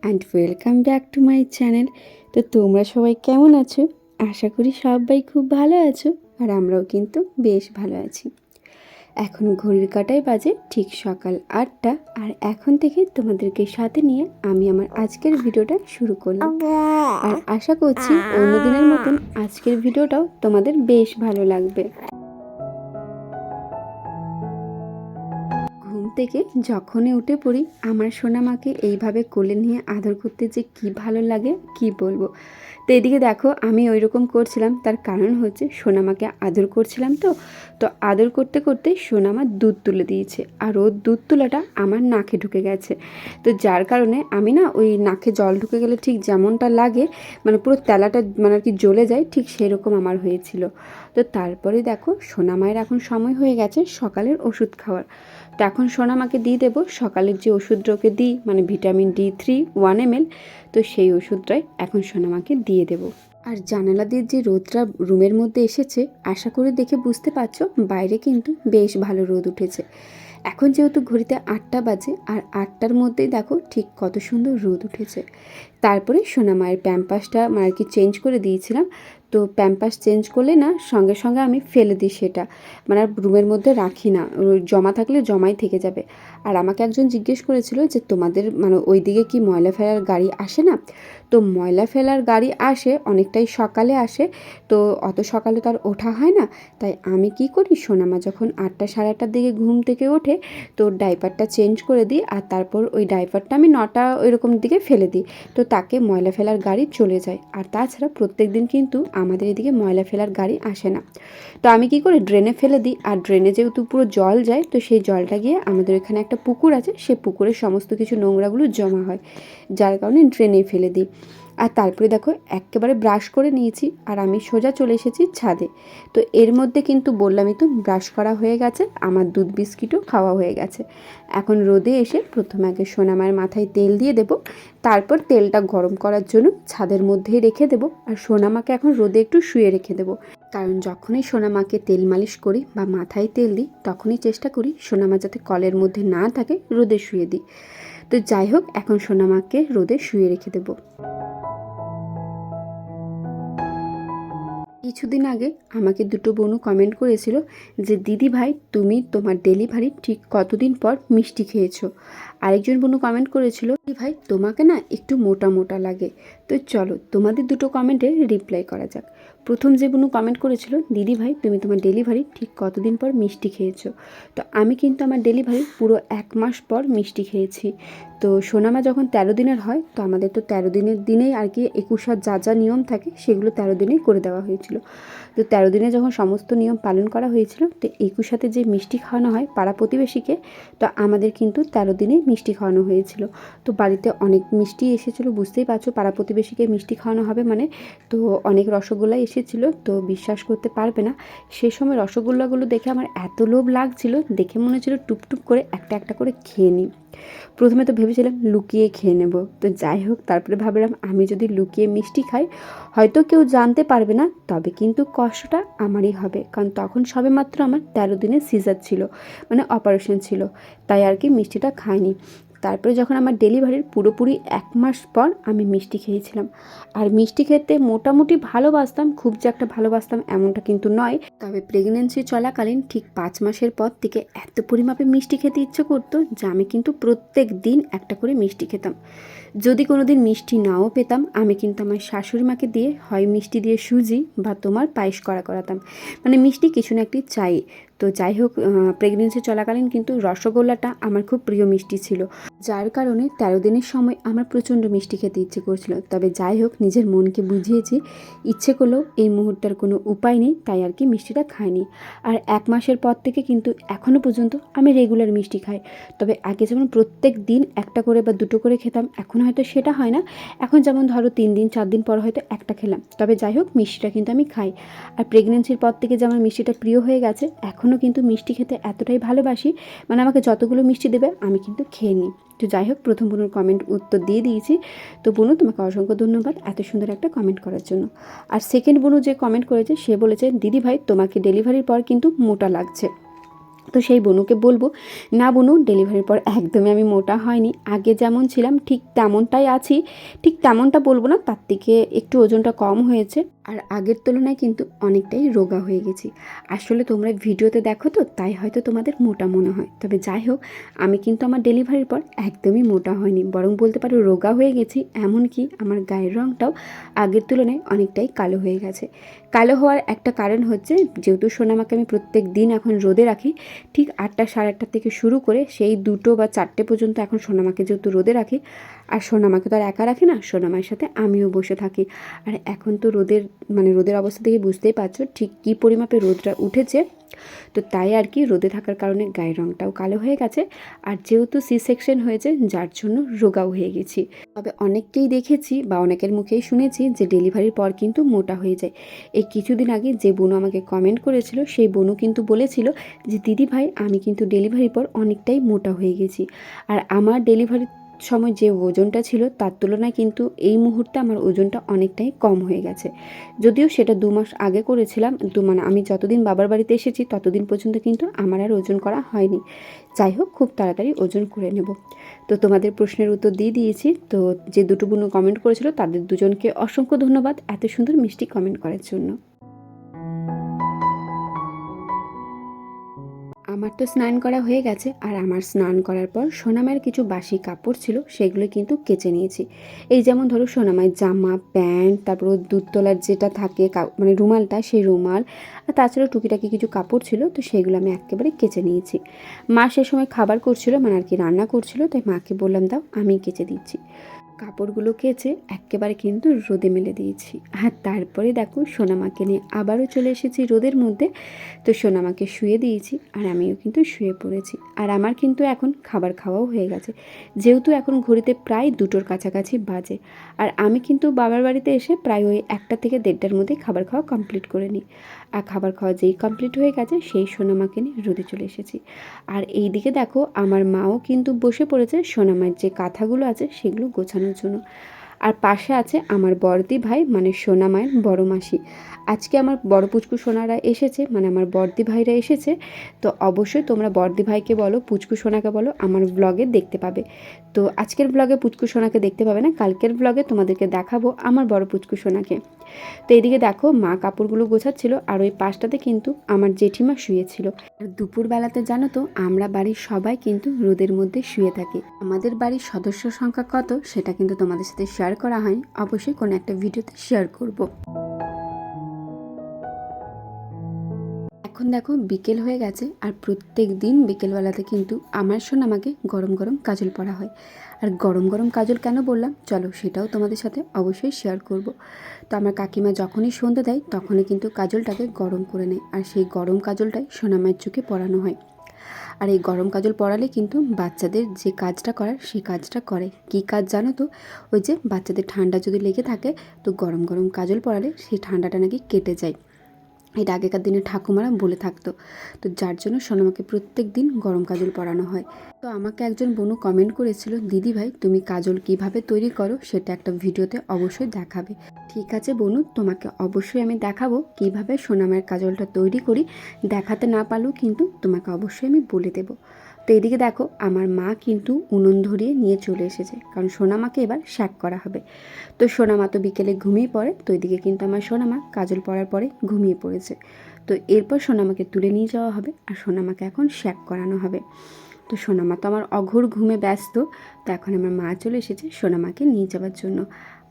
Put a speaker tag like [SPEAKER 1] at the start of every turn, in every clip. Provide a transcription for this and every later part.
[SPEAKER 1] And welcome back to my channel তো তোমরা সবাই কেমন আছো? আশা করি সবাই খুব ভালো আছো আর আমরাও কিন্তু বেশ ভালো আছি। এখন ঘড়ির কাটায় বাজে ঠিক সকাল আটটা আর এখন থেকে তোমাদেরকে সাথে নিয়ে আমি আমার আজকের ভিডিওটা শুরু করলাম। আর আশা করছি অন্যদিনের মতন আজকের ভিডিওটাও তোমাদের বেশ ভালো লাগবে। থেকে যখনই উঠে পড়ি, আমার সোনামাকে এইভাবে কোলে নিয়ে আদর করতে যে কি ভালো লাগে, কি বলব? তো এদিকে দেখো, আমি ওই রকম করছিলাম, তার কারণ হচ্ছে সোনামাকে আদর করছিলাম তো। তো আদর করতে করতে সোনামা দুধ তুলে দিয়েছে, আর ওর দুধ তোলাটা আমার নাকে ঢুকে গেছে। তো যার কারণে আমি না ওই নাকে জল ঢুকে গেলে ঠিক যেমনটা লাগে মানে পুরো তেলাটা মানে আর কি জ্বলে যায়, ঠিক সেরকম আমার হয়েছিল। তো তারপরে দেখো, সোনামায়ের এখন সময় হয়ে গেছে সকালের ওষুধ খাওয়ার। তো এখন সোনামাকে দিয়ে দেবো, সকালের যে ওষুধটা ওকে দিই মানে vitamin D three, one M L তো সেই ওষুধটাই এখন সোনামাকে দিয়ে দেবো। আর জানালা দিয়ে যে রোদটা রুমের মধ্যে এসেছে, আশা করে দেখে বুঝতে পারছ, বাইরে কিন্তু বেশ ভালো রোদ উঠেছে। এখন যেহেতু ঘড়িতে আটটা বাজে, আর আটটার মধ্যেই দেখো ঠিক কত সুন্দর রোদ উঠেছে। তারপরে সোনা মায়ের প্যাম্পাসটা মানে আর কি চেঞ্জ করে দিয়েছিলাম তো প্যাম্পাস চেঞ্জ করলে না, সঙ্গে সঙ্গে আমি ফেলে দিই সেটা। মানে আর রুমের মধ্যে রাখি না। জমা থাকলে জমাই থেকে যাবে। আর আমাকে একজন জিজ্ঞেস করেছিল যে তোমাদের মানে ওই দিকে কি ময়লা ফেলার গাড়ি আসে না? তো ময়লা ফেলার গাড়ি আসে, অনেকটাই সকালে আসে। তো অত সকালে তো আর ওঠা হয় না। তাই আমি কি করি? সোনামা যখন আটটা সাড়ে আটটার দিকে ঘুম থেকে ওঠে, তো ডাইপারটা চেঞ্জ করে দিই আর তারপর ওই ডাইপারটা আমি নটা ওইরকম দিকে ফেলে দিই। তো তাকে ময়লা ফেলার গাড়ি চলে যায়। আর তাছাড়া প্রত্যেক দিন কিন্তু আমাদের এদিকে ময়লা ফেলার গাড়ি আসে না। তো আমি কি করি? ড্রেনে ফেলে দিই। আর ড্রেনে যেহেতু পুরো জল যায়, তো সেই জলটা গিয়ে আমাদের এখানে একটা পুকুর আছে সেই পুকুরে সমস্ত কিছু নোংরাগুলো জমা হয়। যার কারণে ড্রেনে ফেলে দিই। আর তারপরে দেখো একেবারে ব্রাশ করে নিয়েছি আর আমি সোজা চলে এসেছি ছাদে। তো এর মধ্যে কিন্তু বললামই তো ব্রাশ করা হয়ে গেছে, আমার দুধ বিস্কিটও খাওয়া হয়ে গেছে। এখন রোদে এসে প্রথমে আগে সোনামায়ের মাথায় তেল দিয়ে দেবো, তারপর তেলটা গরম করার জন্য ছাদের মধ্যেই রেখে দেবো আর সোনামাকে এখন রোদে একটু শুয়ে রেখে দেবো। কারণ যখনই সোনামাকে তেল মালিশ করি বা মাথায় তেল দিই, তখনই চেষ্টা করি সোনামা যাতে কলের মধ্যে না থাকে, রোদে শুয়ে দিই। তো যাই হোক, এখন সোনামাকে রোদে শুয়ে রেখে দেবো। কিছুদিন আগে আমাকে দুটো বোনও কমেন্ট করেছিল যে দিদি ভাই তুমি তোমার ডেলিভারি ঠিক কতদিন পর মিষ্টি খেয়েছো? আরেকজন বোনও কমেন্ট করেছিল ভাই, তোমাকে না একটু মোটা মোটা লাগে। তো চলো, তোমাদের দুটো কমেন্টে রিপ্লাই করা যাক। প্রথম যে বোনু কমেন্ট করেছিল, দিদি ভাই, তুমি তোমার ডেলিভারি ঠিক কতদিন পর মিষ্টি খেয়েছো? তো আমি কিন্তু আমার ডেলিভারি পুরো এক মাস পর মিষ্টি খেয়েছি। তো সোনামা যখন তেরো দিনের হয়, তো আমাদের তো তেরো দিনের দিনেই আর কি একুশার যা যা নিয়ম থাকে, সেগুলো তেরো দিনেই করে দেওয়া হয়েছিল। তো তেরো দিনে যখন সমস্ত নিয়ম পালন করা হয়েছিল, তো একুশাতে যে মিষ্টি খাওয়ানো হয় পাড়া প্রতিবেশীকে, তো আমাদের কিন্তু তেরো দিনেই মিষ্টি খাওয়ানো হয়েছিল। তো বাড়িতে অনেক মিষ্টি এসেছিল, বুঝতেই পারছ পাড়া প্রতিবেশীকে মিষ্টি খাওয়ানো হবে মানে তো অনেক রসগোল্লা এসেছিল, তো বিশ্বাস করতে পারবে না। সে সময় রসগোল্লাগুলো দেখে আমার এত লোভ লাগছিল, দেখে মনে হচ্ছিল টুপটুপ করে একটা একটা করে খেয়ে নিই। প্রথমে তো ভেবেছিলাম লুকিয়ে খেয়ে নেব, তো যাই হোক, তারপরে ভাবলাম আমি যদি লুকিয়ে মিষ্টি খাই, হয়তো কেউ জানতে পারবে না, তবে কিন্তু কষ্টটা আমারই হবে। কারণ তখন সবে মাত্র আমার তেরো দিনের সিজার ছিল মানে অপারেশন ছিল। তাই আর কি মিষ্টিটা খাইনি। তারপরে যখন আমার ডেলিভারির পুরোপুরি এক মাস পর আমি মিষ্টি খেয়েছিলাম। আর মিষ্টি খেতে মোটামুটি ভালোবাসতাম, খুব যে একটা ভালোবাসতাম এমনটা কিন্তু নয়। তবে প্রেগনেন্সি চলাকালীন ঠিক পাঁচ মাসের পর থেকে এত পরিমাপে মিষ্টি খেতে ইচ্ছে করতো যে আমি কিন্তু প্রত্যেক দিন একটা করে মিষ্টি খেতাম। যদি কোনো দিন মিষ্টি নাও পেতাম, আমি কিন্তু আমার শাশুড়ি মাকে দিয়ে হয় মিষ্টি দিয়ে সুজি বা তোমার পায়েস করা করাতাম। মানে মিষ্টি কিছু না, একটি চাই। তো যাই হোক প্রেগনেন্সি চলাকালীন কিন্তু রসগোল্লাটা আমার খুব প্রিয় মিষ্টি ছিল। যার কারণে তেরো দিনের সময় আমার প্রচণ্ড মিষ্টি খেতে ইচ্ছে করছিল। তবে যাই হোক, নিজের মনকে বুঝিয়েছি, ইচ্ছে করলেও এই মুহূর্তের কোনো উপায় নেই, তাই আর কি মিষ্টিটা খাইনি। আর এক মাসের পর থেকে কিন্তু এখনও পর্যন্ত আমি রেগুলার মিষ্টি খাই। তবে আগে যেমন প্রত্যেক দিন একটা করে বা দুটো করে খেতাম, এখন হয়তো সেটা হয় না। এখন যেমন ধরো তিন দিন, চার দিন পর হয়তো একটা খেলাম। তবে যাই হোক, মিষ্টিটা কিন্তু আমি খাই। আর প্রেগনেন্সির পর থেকে যে আমার মিষ্টিটা প্রিয় হয়ে গেছে এখনও কিন্তু মিষ্টি খেতে এতটাই ভালোবাসি। মানে আমাকে যতগুলো মিষ্টি দেবে, আমি কিন্তু খেয়ে নিই। তো যাই হোক, প্রথম বোনুর কমেন্ট উত্তর দিয়ে দিয়েছি। তো বোনু, তোমাকে অসংখ্য ধন্যবাদ এত সুন্দর একটা কমেন্ট করার জন্য। আর সেকেন্ড বোনু যে কমেন্ট করেছে, সে বলেছে, দিদি ভাই, তোমাকে ডেলিভারির পর কিন্তু মোটা লাগছে। তো সেই বনুকে বলব, না বনু ডেলিভারির পর একদমই আমি মোটা হয়নি। আগে যেমন ছিলাম, ঠিক তেমনটাই আছি। ঠিক তেমনটা বলব না, তার থেকে একটু ওজনটা কম হয়েছে। আর আগের তুলনায় কিন্তু অনেকটাই রোগা হয়ে গেছি। আসলে তোমরা ভিডিওতে দেখো তো, তাই হয়তো তোমাদের মোটা মনে হয়। তবে যাই হোক, আমি কিন্তু আমার ডেলিভারির পর একদমই মোটা হয়নি বরং বলতে পারো রোগা হয়ে গেছি, এমনকি আমার গায়ের রঙটাও আগের তুলনায় অনেকটাই কালো হয়ে গেছে। কালো হওয়ার একটা কারণ হচ্ছে, যেহেতু সোনামাকে আমি প্রত্যেক দিন এখন রোদে রাখি, ঠিক আটটা সাড়ে আটটা থেকে শুরু করে সেই দুটো বা চারটে পর্যন্ত এখন সোনামাকে যেহেতু রোদে রাখি, আর সোনামাকে তো আর একা রাখি না সোনামার সাথে আমিও বসে থাকি। আর এখন তো রোদের মানে রোদের অবস্থা থেকে বুঝতেই পারছ ঠিক কী পরিমাপে রোদটা উঠেছে। তো তাই আর কি রোদে থাকার কারণে গায়ের রঙটাও কালো হয়ে গেছে আর যেহেতু সি সেকশন হয়েছে, যার জন্য রোগাও হয়ে গেছি। তবে অনেককেই দেখেছি বা অনেকের মুখেই শুনেছি যে ডেলিভারির পর কিন্তু মোটা হয়ে যায়। এই কিছুদিন আগে যে বোনু আমাকে কমেন্ট করেছিল, সেই বোনু কিন্তু বলেছিল যে, দিদি ভাই, আমি কিন্তু ডেলিভারির পর অনেকটাই মোটা হয়ে গেছি। আর আমার ডেলিভারির সময় যে ওজনটা ছিল তার তুলনায় কিন্তু এই মুহূর্তে আমার ওজনটা অনেকটাই কম হয়ে গেছে। যদিও সেটা দু মাস আগে করেছিলাম, দু মানে আমি যতদিন বাবার বাড়িতে এসেছি ততদিন পর্যন্ত কিন্তু আমার আর ওজন করা হয়নি। যাই হোক, খুব তাড়াতাড়ি ওজন করে নেব। তো তোমাদের প্রশ্নের উত্তর দিয়ে দিয়েছি। তো যে দুটো বোনও কমেন্ট করেছিল, তাদের দুজনকে অসংখ্য ধন্যবাদ এত সুন্দর মিষ্টি কমেন্ট করার জন্য। আমার তো স্নান করা হয়ে গেছে আর আমার স্নান করার পর সোনামায়ের কিছু বাসি কাপড় ছিল, সেগুলো কিন্তু কেচে নিয়েছি। এই যেমন ধরো সোনামায়ের জামা, প্যান্ট, তারপর ওর দুধ তোলার যেটা থাকে মানে রুমালটা, সেই রুমাল, আর তাছাড়াও টুকিটাকি কিছু কাপড় ছিল, তো সেগুলো আমি একেবারে কেচে নিয়েছি। মা সে সময় খাবার করছিল মানে আর কি রান্না করছিল, তাই মাকে বললাম, দাও, আমি কেচে দিচ্ছি। কাপড়গুলো কেচে একেবারে কিন্তু রোদে মেলে দিয়েছি। আর তারপরে দেখো সোনামাকে নিয়ে আবারও চলে এসেছি রোদের মধ্যে। তো সোনামাকে শুয়ে দিয়েছি আর আমিও কিন্তু শুয়ে পড়েছি। আর আমার কিন্তু এখন খাবার খাওয়াও হয়ে গেছে। যেহেতু এখন ঘড়িতে প্রায় দুটোর কাছাকাছি বাজে। আর আমি কিন্তু বাবার বাড়িতে এসে প্রায় ওই একটা থেকে দেড়টার মধ্যে খাবার খাওয়া কমপ্লিট করে নিই। আর খাবার খাওয়া যেই কমপ্লিট হয়ে গেছে, সেই সোনামাকে নিয়ে রোদে চলে এসেছি। আর এই দিকে দেখো, আমার মাও কিন্তু বসে পড়েছে সোনামার যে কাঁথাগুলো আছে, সেগুলো গোছানোর জন্য। আর পাশে আছে আমার বড়দি ভাই মানে সোনা মায়ের বড় মাসি। আজকে আমার বড় পুচকু সোনারা এসেছে মানে আমার বর্দি ভাইরা এসেছে। তো অবশ্যই তোমরা বর্দি ভাইকে বলো, পুচকু সোনাকে বলো, আমার ব্লগে দেখতে পাবে। তো আজকের ব্লগে পুচকু সোনাকে দেখতে পাবে না, কালকের ব্লগে তোমাদেরকে দেখাবো আমার বড় পুচকু সোনাকে। তো এদিকে দেখো মা কাপড়গুলো গোছাচ্ছিল আর ওই পাশটাতে কিন্তু আমার জেঠিমা শুয়েছিল। আর দুপুরবেলাতে জানো তো, আমরা বাড়ির সবাই কিন্তু রোদের মধ্যে শুয়ে থাকি। আমাদের বাড়ির সদস্য সংখ্যা কত সেটা কিন্তু তোমাদের সাথে শেয়ার করা হয় অবশ্যই কোনো একটা ভিডিওতে শেয়ার করব। এখন দেখো বিকেল হয়ে গেছে আর প্রত্যেক দিন বিকেলবেলাতে কিন্তু আমার শোন আমাকে গরম গরম কাজল পরা হয়। আর গরম গরম কাজল কেন বললাম? চলো সেটাও তোমাদের সাথে অবশ্যই শেয়ার করব। তো আমার কাকিমা যখনই সন্ধে দেয় তখনই কিন্তু কাজলটাকে গরম করে নেয়। আর সেই গরম কাজলটাই সোনামায়ের চোখে পরানো হয়। আর এই গরম কাজল পরালে কিন্তু বাচ্চাদের যে কাজটা করার সেই কাজটা করে। কী কাজ জানো তো? ওই যে বাচ্চাদের ঠান্ডা যদি লেগে থাকে তো গরম গরম কাজল পরালে সেই ঠান্ডাটা নাকি কেটে যায়। এটা আগেকার দিনে ঠাকুমারা বলে থাকতো। তো যার জন্য সোনামাকে প্রত্যেক দিন গরম কাজল পরানো হয়। তো আমাকে একজন বনু কমেন্ট করেছিল, দিদি ভাই, তুমি কাজল কীভাবে তৈরি করো সেটা একটা ভিডিওতে অবশ্যই দেখাবে। ঠিক আছে বনু, তোমাকে অবশ্যই আমি দেখাবো কীভাবে সোনামের কাজলটা তৈরি করি। দেখাতে না পারলেও কিন্তু তোমাকে অবশ্যই আমি বলে দেবো। তো এদিকে দেখো, আমার মা কিন্তু উনুন ধরিয়ে নিয়ে চলে এসেছে। কারণ সোনামাকে এবার শ্যাক করা হবে। তো সোনামা তো বিকেলে ঘুমিয়ে পড়ে, তো এদিকে কিন্তু আমার সোনামা কাজল পরার পরে ঘুমিয়ে পড়েছে। তো এরপর সোনামাকে তুলে নিয়ে যাওয়া হবে আর সোনামাকে এখন শ্যাক করানো হবে। তো সোনামা তো আমার অঘোর ঘুমে ব্যস্ত, তো এখন আমার মা চলে এসেছে সোনামাকে নিয়ে যাওয়ার জন্য।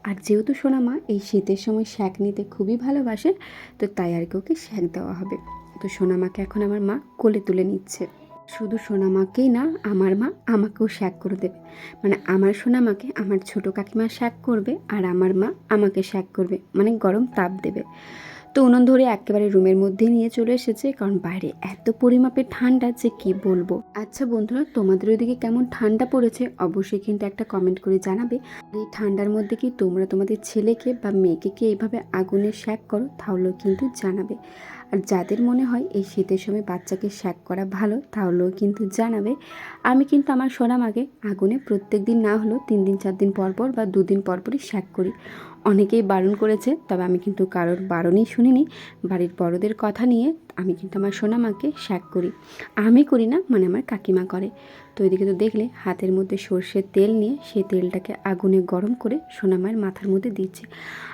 [SPEAKER 1] আর যেহেতু সোনামা এই শীতের সময় শ্যাক নিতে খুবই ভালোবাসে, তো তাই আর কি ওকে শ্যাক দেওয়া হবে। তো সোনামাকে এখন আমার মা কোলে তুলে নিচ্ছে। শুধু সোনামাকেই না, আমার মা আমাকেও শ্যাক করে দেবে। মানে আমার সোনামাকে, আমার ছোটো কাকিমা শ্যাক করবে আর আমার মা আমাকে শ্যাক করবে মানে গরম তাপ দেবে। তো উনুন ধরে একেবারে রুমের মধ্যে নিয়ে চলে এসেছে, কারণ বাইরে এত পরিমাপের ঠান্ডা যে কি বলব। আচ্ছা বন্ধুরা, তোমাদের ওইদিকে কেমন ঠান্ডা পড়েছে? অবশ্যই কিন্তু একটা কমেন্ট করে জানাবে। এই ঠান্ডার মধ্যে কি তোমরা তোমাদের ছেলেকে বা মেয়েকে কি এইভাবে আগুনে শ্যাক করো, তাহলেও কিন্তু জানাবে। আর যাদের মনে হয় এই শীতের সময় বাচ্চাকে শ্যাক করা ভালো, তাহলেও কিন্তু জানাবে। আমি কিন্তু আমার সোনামাকে আগুনে প্রত্যেক দিন না হলেও তিন দিন, চার দিন পর পর বা দুদিন পরপরই শ্যাক করি। অনেকেই বারণ করেছে, তবে আমি কিন্তু কারোর বারণই শুনিনি। বাড়ির বড়দের কথা নিয়ে আমি কিন্তু আমার সোনামাকে শ্যাক করি। আমি করি না মানে আমার কাকিমা করে। তো এদিকে তো দেখলে, হাতের মধ্যে সর্ষের তেল নিয়ে সেই তেলটাকে আগুনে গরম করে সোনামায়ের মাথার মধ্যে দিচ্ছে।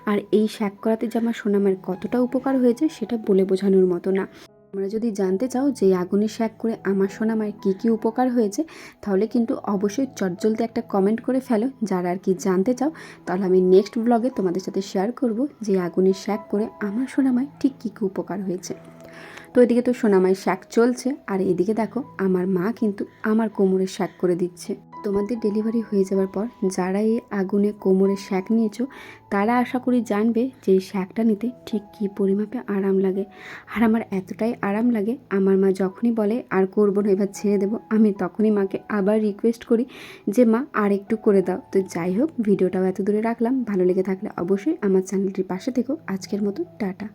[SPEAKER 1] আর এই শ্যাক করাতে যে আমার সোনামায়ের কতটা উপকার হয়েছে, সেটা বলে বোঝানোর মতো না। তোমরা যদি জানতে চাও যে এই আগুনে শ্যাক করে আমার সোনামায়ের কী কী উপকার হয়েছে, তাহলে কিন্তু অবশ্যই চটজলদি একটা কমেন্ট করে ফেলো। যারা আর কি জানতে চাও, তাহলে আমি নেক্সট ব্লগে তোমাদের সাথে শেয়ার করব যে আগুনে শ্যাক করে আমার সোনামায় ঠিক কী কী উপকার হয়েছে। তো এদিকে তো সোনামাই শাক চলছে, আর এদিকে দেখো আমার মা কিন্তু আমার কোমরে শাক করে দিচ্ছে। তোমাদের ডেলিভারি হয়ে যাওয়ার পর যারা এই আগুনে কোমরে শাক নিয়েছো, তারা আশা করি জানবে যে এই শাকটা নিতে ঠিক কী পরিমাপে আরাম লাগে। আর আমার এতটাই আরাম লাগে, আমার মা যখনই বলে, আর করব না, এবার ছেড়ে দেবো, আমি তখনই মাকে আবার রিকোয়েস্ট করি যে, মা, আর একটু করে দাও। তো যাই হোক, ভিডিওটাও এত দূরে রাখলাম। ভালো লেগে থাকলে অবশ্যই আমার চ্যানেলটির পাশে থেকো। আজকের মতো, টাটা।